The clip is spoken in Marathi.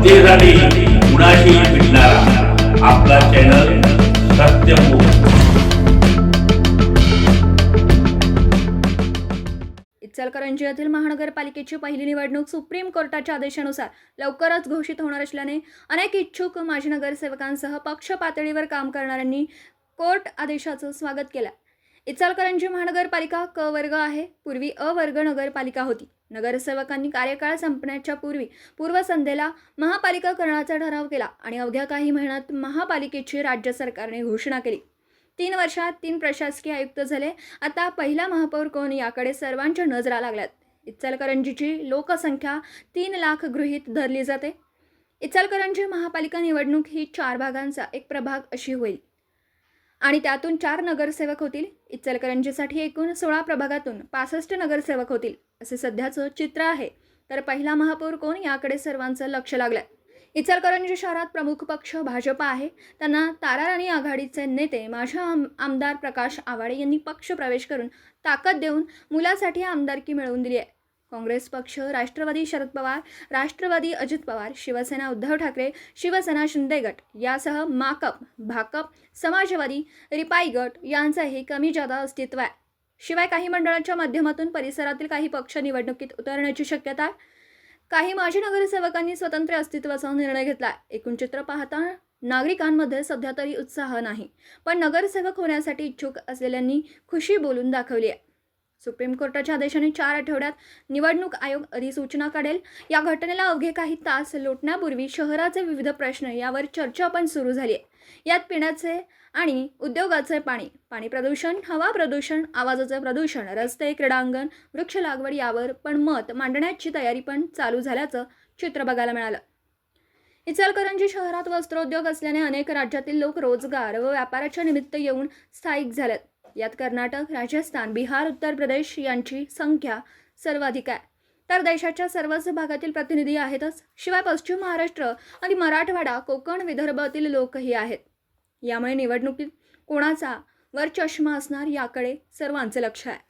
जनतेसाठी कुणाशी भेटणारा आपला चॅनल सत्यमुख इचलकरंजी येथील महानगरपालिकेची पहिली निवडणूक सुप्रीम कोर्टाच्या आदेशानुसार लवकरच घोषित होणार असल्याने अनेक इच्छुक माजी नगरसेवकांसह पक्ष पातळीवर काम करणाऱ्यांनी कोर्ट आदेशाचं स्वागत केलं. इचलकरंजी महानगरपालिका क वर्ग आहे. पूर्वी अ वर्ग नगरपालिका होती. नगरसेवकांनी कार्यकाळ संपण्याच्या पूर्वी पूर्वसंध्येला महापालिका करण्याचा ठराव केला आणि अवघ्या काही महिन्यात महापालिकेची राज्य सरकारने घोषणा केली. तीन वर्षात तीन प्रशासकीय आयुक्त झाले. आता पहिला महापौर कोण याकडे सर्वांच्या नजरा लागल्यात. इचलकरंजीची लोकसंख्या तीन लाख गृहीत धरली जाते. इचलकरंजी महापालिका निवडणूक ही चार भागांचा एक प्रभाग अशी होईल. आणि त्यातून चार नगरसेवक होतील. इचलकरंजीसाठी एकूण सोळा प्रभागातून पासष्ट नगरसेवक होतील असे सध्याचं चित्र आहे. तर पहिला महापौर कोण? याकडे सर्वांचं लक्ष लागलं इचलकरंजी शहरात प्रमुख पक्ष भाजप आहे. त्यांना ताराराणी आघाडीचे नेते माझ्या आम आमदार प्रकाश आवाडे यांनी पक्ष प्रवेश करून ताकद देऊन मुलासाठी आमदारकी मिळवून दिली आहे. काँग्रेस पक्ष राष्ट्रवादी शरद पवार राष्ट्रवादी अजित पवार शिवसेना उद्धव ठाकरे शिवसेना शिंदे गट यासह माकप भाकप समाजवादी रिपाई गट यांचंही कमी जादा अस्तित्व आहे. शिवाय काही मंडळांच्या माध्यमातून परिसरातील काही पक्ष निवडणुकीत उतरण्याची शक्यता आहे काही माजी नगरसेवकांनी स्वतंत्र अस्तित्वाचा निर्णय घेतला एकूण चित्र पाहता नागरिकांमध्ये सध्या तरी उत्साह नाही पण नगरसेवक होण्यासाठी इच्छुक असलेल्यांनी खुशी बोलून दाखवली आहे. सुप्रीम कोर्टाच्या आदेशाने चार आठवड्यात निवडणूक आयोग अधिसूचना काढेल. या घटनेला अवघे काही तास लोटण्यापूर्वी शहराचे विविध प्रश्न यावर चर्चा पण सुरू झाली आहे. यात पिण्याचे आणि उद्योगाचे पाणी पाणी प्रदूषण हवा प्रदूषण आवाजाचे प्रदूषण रस्ते क्रीडांगण वृक्ष लागवड यावर पण मत मांडण्याची तयारी पण चालू झाल्याचं चित्र बघायला मिळालं. इचलकरंजी शहरात वस्त्रोद्योग असल्याने अनेक राज्यातील लोक रोजगार व व्यापाराच्या निमित्त येऊन स्थायिक झालेत. यात कर्नाटक राजस्थान बिहार उत्तर प्रदेश यांची संख्या सर्वाधिक आहे. तर देशाच्या सर्वच भागातील प्रतिनिधी आहेतच. शिवाय पश्चिम महाराष्ट्र आणि मराठवाडा कोकण विदर्भातील लोकही आहेत. यामुळे निवडणुकीत कोणाचा वर चष्मा असणार याकडे सर्वांचं लक्ष आहे.